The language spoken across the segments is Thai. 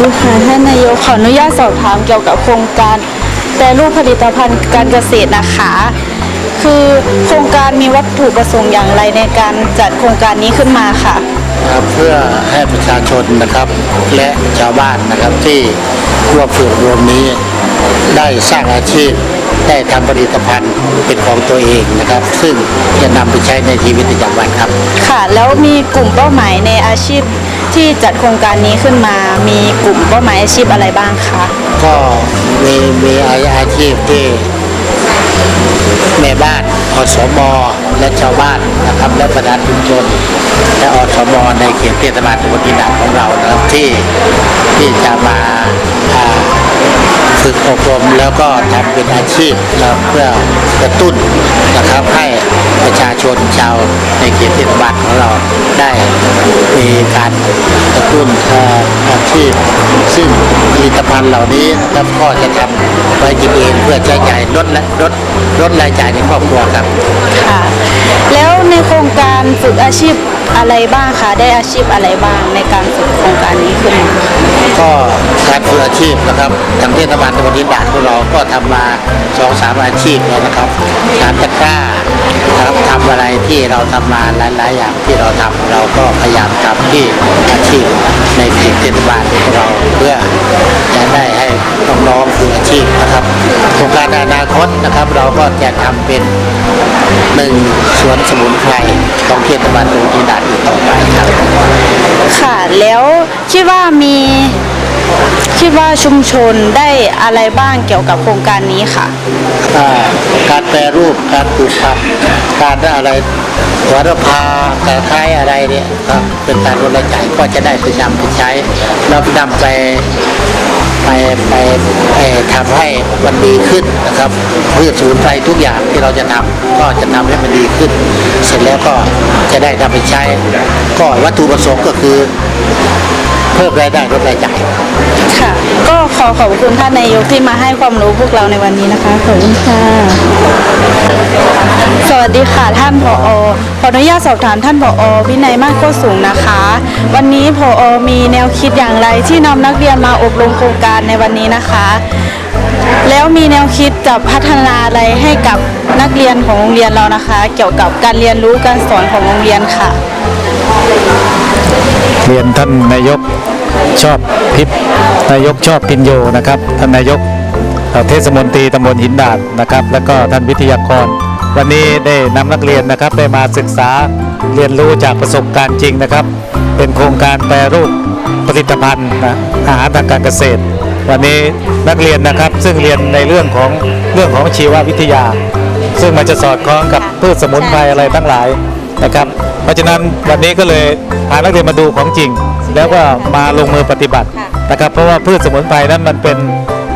ดีค่ะท่านนายกขออนุญาตสอบถามเกี่ยวกับโครงการแปรรูปผลิตภัณฑ์การเกษตรนะคะ คือโครงการมีวัตถุประสงค์อย่างไรในการจัดโครงการนี้ขึ้นมาค่ะนะครับเพื่อให้ประชาชนนะครับและชาวบ้านนะครับที่ร่วมฝึกรวมนี้ ได้สร้างอาชีพได้ทำผลิตภัณฑ์เป็นของตัวเองนะครับ ซึ่งจะนำไปใช้ในชีวิตประจำวันครับ ค่ะ แล้วมีกลุ่มเป้าหมายในอาชีพ ที่จัดโครงการนี้ขึ้นมา มีกลุ่มเป้าหมายอาชีพอะไรบ้างคะก็มีมีอาชีพที่แม่บ้านอสมและชาวบ้านนะครับและประธานชุมชนและอสมในเขตเทศบาลตำบลดินดาของเรานะครับที่ที่จะมาฝึกอบรมแล้วก็ทำเป็นอาชีพเพื่อกระตุ้นนะครับให้ประชาชนชาวในเขตเทศบาลของเราได้มีการกระตุ้นเอ่ออาชีพซึ่งผลิตภัณฑ์เหล่านี้นะครับก็จะทำไว้กินเองเพื่อใช้จ่ายลดและลดลดรายจ่ายในครอบครัวครับค่ะแล้วในโครงการฝึกอาชีพอะไรบ้างคะได้อาชีพอะไรบ้างในการฝึกโครงการนี้ขึ้นมาก็การฝึกอาชีพนะครับทางเทศบาลตำบลดินดาของเราก็ทำมาสองสามอาชีพแล้วนะครับการตะกร้าครับทำอะไรที่เราทำมาหลายๆอย่างที่เราทำเราก็พยายามทำที่อาชีพในเขตเทศบาลของเราเพื่อจะได้ให้น้องๆคืออาชีพ นะครับโครงการในอนาคตนะครับ เราก็จะทำเป็นหนึ่งสวนสมุนไพรของเทศบาลตำบลดินดาอีกต่อไปครับค่ะ แล้วคิดว่ามีคิดว่าชุมชนได้อะไรบ้างเกี่ยวกับโครงการนี้ค่ะอ่าการแปรรูปการปลูกผักการอะไรหัวระพาตะไคร้อะไรเนี่ยครับเป็นการลดรายจ่ายก็จะได้ไปนำไปใช้แล้วนำไปไปไปไปทำให้มันดีขึ้นนะครับพืชสมุนไพรทุกอย่างที่เราจะทำก็จะทำให้มันดีขึ้น เสร็จแล้วก็จะได้นำไปใช้ ก็วัตถุประสงค์ก็คือเพิ่มรายได้ลดรายจ่ายค่ะ ก็ขอขอบคุณท่านนายกที่มาให้ความรู้พวกเราในวันนี้นะคะขอบคุณค่ะ สวัสดีค่ะท่านผอขออนุญาตสอบถามท่านผอวินัยมากโคตรสูงนะคะ วันนี้ผอมีแนวคิดอย่างไรที่นำนักเรียนมาอบรมโครงการในวันนี้นะคะ แล้วมีแนวคิดจะพัฒนาอะไรให้กับนักเรียนของโรงเรียนเรานะคะ เกี่ยวกับการเรียนรู้การสอนของโรงเรียนค่ะ เรียนท่านนายกชอบพิษนายกชอบพินโยนะครับ ท่านนายกเอ่อเทศมนตรีตำบลหินดาดนะครับ แล้วก็ท่านวิทยากร วันนี้ได้นำนักเรียนนะครับได้มาศึกษาเรียนรู้จากประสบการณ์จริงนะครับ เป็นโครงการแปรรูปผลิตภัณฑ์นะอาหารทางการเกษตร วันนี้นักเรียนนะครับซึ่งเรียนในเรื่องของเรื่องของชีววิทยา ซึ่งมันจะสอดคล้องกับพืชสมุนไพรอะไรทั้งหลายนะครับ เพราะฉะนั้นวันนี้ก็เลยพานักเรียนมาดูของจริง แล้วก็มาลงมือปฏิบัตินะครับ เพราะว่าพืชสมุนไพรนั้นมันเป็น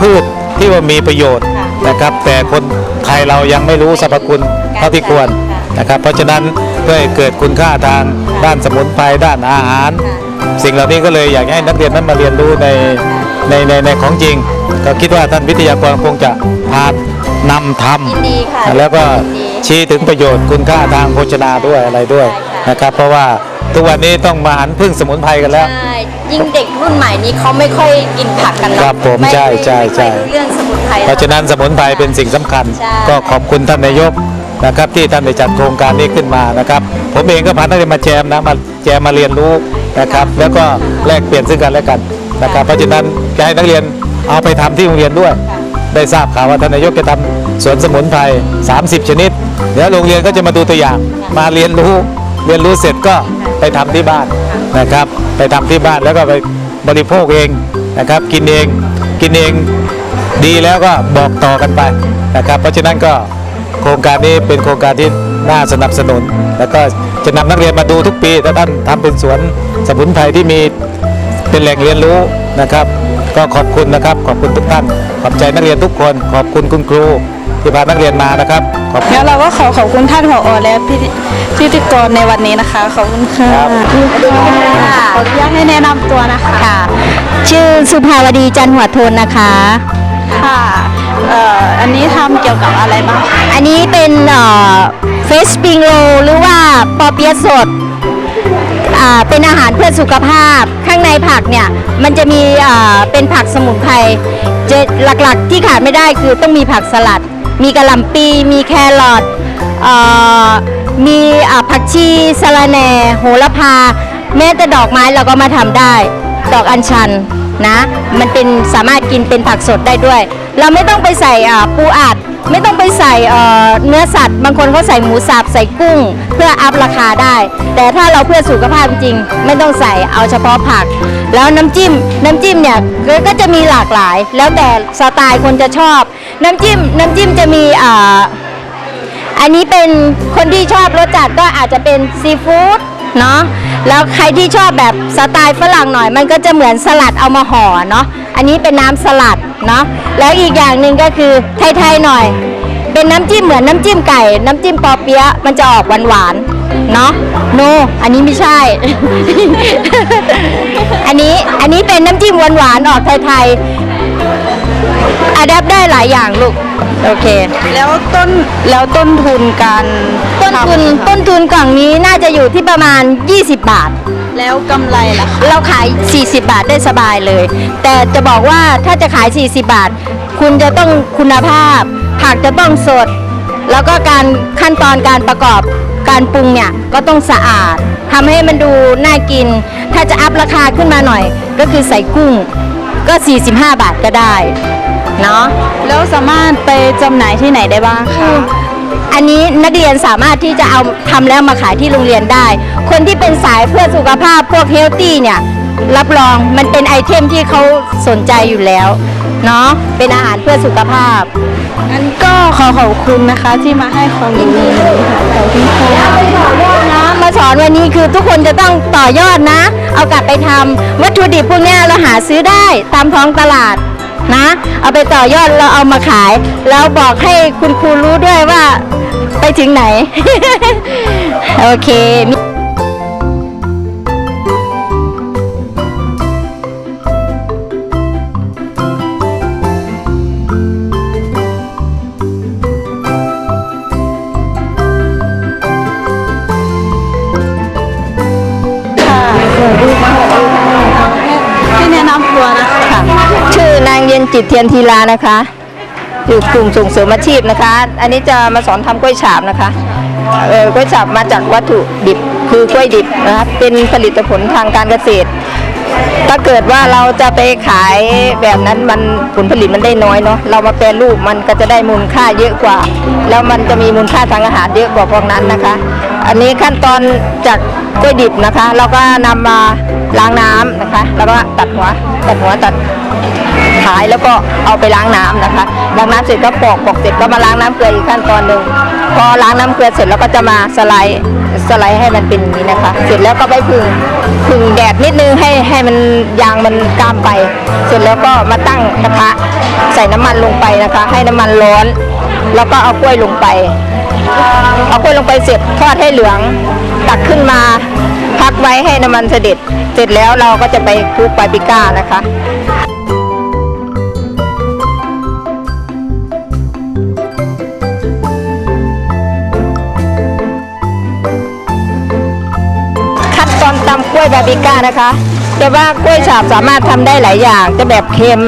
พืชที่ว่ามีประโยชน์นะครับ แต่คนไทยเรายังไม่รู้สรรพคุณเท่าที่ควรนะครับ เพราะฉะนั้นเพื่อให้เกิดคุณค่าทางด้านสมุนไพรด้านอาหาร สิ่งเหล่านี้ก็เลยอยากให้นักเรียนนั้นมาเรียนรู้ใน ในในในของจริง ก็คิดว่าท่านวิทยากรคงจะพานำทยินดีค่ะำแล้วก็ยินดี ชี้ถึงประโยชน์คุณค่าทางโภชนาด้วยอะไรด้วยนะครับ เพราะว่าทุกวันนี้ต้องมาหันพึ่งสมุนไพรกันแล้ว ใช่ยิ่งเด็กรุ่นใหม่นี้เขาไม่ค่อยกินผักกันเนอะครับผมไใช่ใช่ ไม่ใช่ค่อยรู้เรื่องสมุนไพร เพราะฉะนั้นสมุนไพรเป็นสิ่งสำคัญ ใช่ ก็ขอบคุณท่านนายกนะครับ ที่ท่านได้จัดโครงการนี้ขึ้นมานะครับ ผมเองก็พานักเรียนมาแจมนะมาแจมมาเรียนรู้นะครับ แล้วก็แลกเปลี่ยนซึ่งกันและกัน นะครับเพราะฉะนั้นจะให้นักเรียนเอาไปทำที่โรงเรียนด้วย ได้ทราบข่าวว่าท่านนายกจะทำสวนสมุนไพร30 ชนิด เดี๋ยวโรงเรียนก็จะมาดูตัวอย่างมาเรียนรู้เรียนรู้เสร็จก็ไปทำที่บ้านนะครับ ไปทำที่บ้านแล้วก็ไปบริโภคเองนะครับ กินเองกินเองดีแล้วก็บอกต่อกันไปนะครับ เพราะฉะนั้นก็โครงการนี้เป็นโครงการที่น่าสนับสนุน แล้วก็จะนำนักเรียนมาดูทุกปีถ้าท่านทำเป็นสวนสมุนไพรที่มี เป็นแหล่งเรียนรู้นะครับ ก็ขอบคุณนะครับ ขอบคุณทุกท่าน ขอบใจนักเรียนทุกคน ขอบคุณคุณครูที่พานักเรียนมานะครับขอบคุณแล้วเราก็ขอขอบคุณท่านผอและพิธีพิธีกรในวันนี้นะคะ ขอบคุณค่ะครับขออนุญาตให้แนะนำตัวนะคะค่ะ ชื่อสุภาวดีจันหัวโทนนะคะ ค่ะเอ่ออันนี้ทำเกี่ยวกับอะไรบ้างคะอันนี้เป็นเฟสปิงโรหรือว่าปอเปี๊ยะสดอ่า เป็นอาหารเพื่อสุขภาพ ข้างในผักเนี่ยมันจะมีเป็นผักสมุนไพรหลักๆที่ขาดไม่ได้คือต้องมีผักสลัด มีกระหล่ำปีมีแครอทมีผักชีสะระแหน่ โหระพา แม้แต่ดอกไม้เราก็มาทำได้ ดอกอัญชัน นะ มันเป็นสามารถกินเป็นผักสดได้ด้วย เราไม่ต้องไปใส่ปูอัด ไม่ต้องไปใส่เนื้อสัตว์ บางคนเขาใส่หมูสับใส่กุ้ง เพื่ออัพราคาได้ แต่ถ้าเราเพื่อสุขภาพจริง ไม่ต้องใส่เอาเฉพาะผัก แล้วน้ำจิ้ม น้ำจิ้มเนี่ยก็จะมีหลากหลาย แล้วแต่สไตล์คนจะชอบ น้ำจิ้ม น้ำจิ้มจะมีอันนี้เป็นคนที่ชอบรสจัดก็อาจจะเป็นซีฟู้ด เนาะแล้วใครที่ชอบแบบสไตล์ฝรั่งหน่อยมันก็จะเหมือนสลัดเอามาห่อเนาะอันนี้เป็นน้ำสลัดเนาะแล้วอีกอย่างหนึ่งก็คือไทยๆหน่อย เป็นน้ำจิ้มเหมือนน้ำจิ้มไก่ น้ำจิ้มปอเปี๊ยะมันจะออกหวานๆเนาะโนอันนี้ไม่ใช่ อันนี้อันนี้เป็นน้ำจิ้มหวานๆออกไทยๆ อะแดปได้หลายอย่างลูก โอเค แล้วต้นแล้วต้นทุนการต้นทุนทำต้นทุนกล่องนี้น่าจะอยู่ที่ประมาณ 20 บาท แล้วกำไรล่ะคะเราขาย 40 บาทได้สบายเลย แต่จะบอกว่าถ้าจะขาย 40 บาท คุณจะต้องคุณภาพ ผักจะต้องสด แล้วก็การขั้นตอนการประกอบการปรุงเนี่ยก็ต้องสะอาดทำให้มันดูน่ากิน ถ้าจะอัพราคาขึ้นมาหน่อย ก็คือใส่กุ้ง ก็ 45 บาทก็ได้เนาะแล้วสามารถไปจำหน่ายที่ไหนได้บ้างคะอันนี้นักเรียนสามารถที่จะเอาทำแล้วมาขายที่โรงเรียนได้ คนที่เป็นสายเพื่อสุขภาพพวกเฮลตี้เนี่ยรับรองมันเป็นไอเทมที่เขาสนใจอยู่แล้วเนาะเป็นอาหารเพื่อสุขภาพงั้นก็ขอขอบคุณนะคะที่มาให้ความรู้ขอบคุณค่ะนะ มาสอนวันนี้คือทุกคนจะต้องต่อยอดนะ เอากลับไปทำวัตถุดิบพวกนี้เราหาซื้อได้ตามท้องตลาดนะ เอาไปต่อยอดเราเอามาขาย แล้วบอกให้คุณครูรู้ด้วยว่าไปถึงไหน โอเค จิตเทียนทีลานะคะ อยู่กลุ่มส่งเสริมอาชีพนะคะ อันนี้จะมาสอนทำกล้วยฉาบนะคะเออกล้วยฉาบมาจากวัตถุดิบคือกล้วยดิบนะคะเป็นผลิตผลทางการเกษตร ถ้าเกิดว่าเราจะไปขายแบบนั้นมันผลผลิตมันได้น้อยเนาะเรามาแปรรูปมันก็จะได้มูลค่าเยอะกว่า แล้วมันจะมีมูลค่าทางอาหารเยอะกว่าพวกนั้นนะคะ อันนี้ขั้นตอนจากกล้วยดิบนะคะ เราก็นำมาล้างน้ำนะคะ แล้วก็ตัดหัวตัดหัวตัดายแล้วก็เอาไปล้างน้ำนะคะล้างน้ำเสร็จก็ปอกปอกเสร็จก็มาล้างน้ำเกลืออีกขั้นตอนหนึ่งพอล้างน้ำเกลือเสร็จแล้วก็จะมาสไลด์สไลด์ให้มันเป็นนี้นะคะ เสร็จแล้วก็ไปพึ่งพึ่งแดดนิดนึงให้ให้มันยางมันกล้ามไป เสร็จแล้วก็มาตั้งกระทะใส่น้ำมันลงไปนะคะ ให้น้ำมันร้อน แล้วก็เอากล้วยลงไป เอากล้วยลงไปเสร็จทอดให้เหลืองตักขึ้นมาพักไว้ให้น้ำมันเสด็จ เสร็จแล้วเราก็จะไปคลุกปาปริก้านะคะ ล้วยบาร์บีก้านะคะ แต่ว่ากล้วยฉาบสามารถทำได้หลายอย่าง จะแบบเค็ม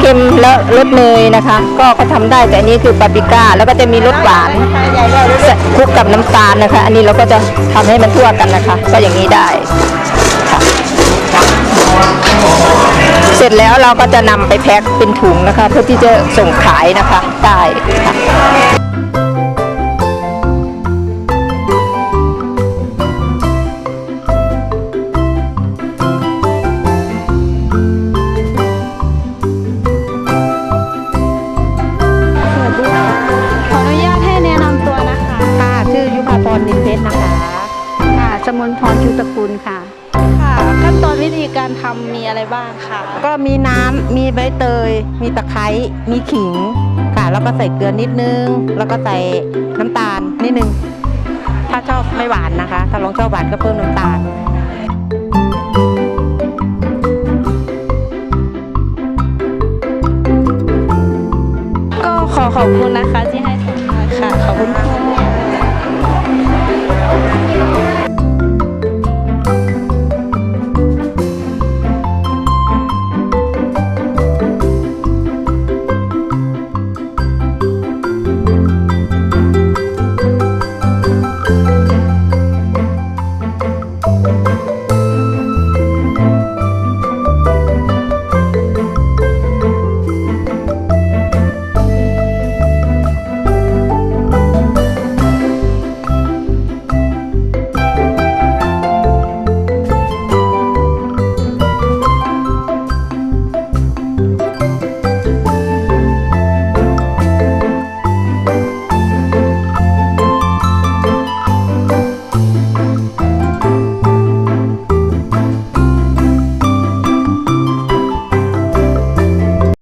เค็มแล้วรสเนยนะคะ ก็ก็ทำได้แต่อันนี้คือบาร์บีก้าแล้วก็จะมีรสหวานคลุกกับน้ำตาลนะคะ อันนี้เราก็จะทำให้มันทั่วกันนะคะ ก็อย่างนี้ได้ค่ะเสร็จแล้วเราก็จะนำไปแพ็คเป็นถุงนะคะ เพื่อที่จะส่งขายนะคะได้ค่ะ มนพรชูตระกูลค่ะ ค่ะ ขั้นตอนวิธีการทำมีอะไรบ้างคะก็มีน้ำ มีใบเตย มีตะไคร้ มีขิงค่ะ แล้วก็ใส่เกลือนิดนึง แล้วก็ใส่น้ำตาลนิดนึง ถ้าชอบไม่หวานนะคะ ถ้าลองชอบหวานก็เพิ่มน้ำตาล ก็ขอขอบคุณนะคะที่ให้สัมภาษณ์ค่ะ ขอบคุณค่ะ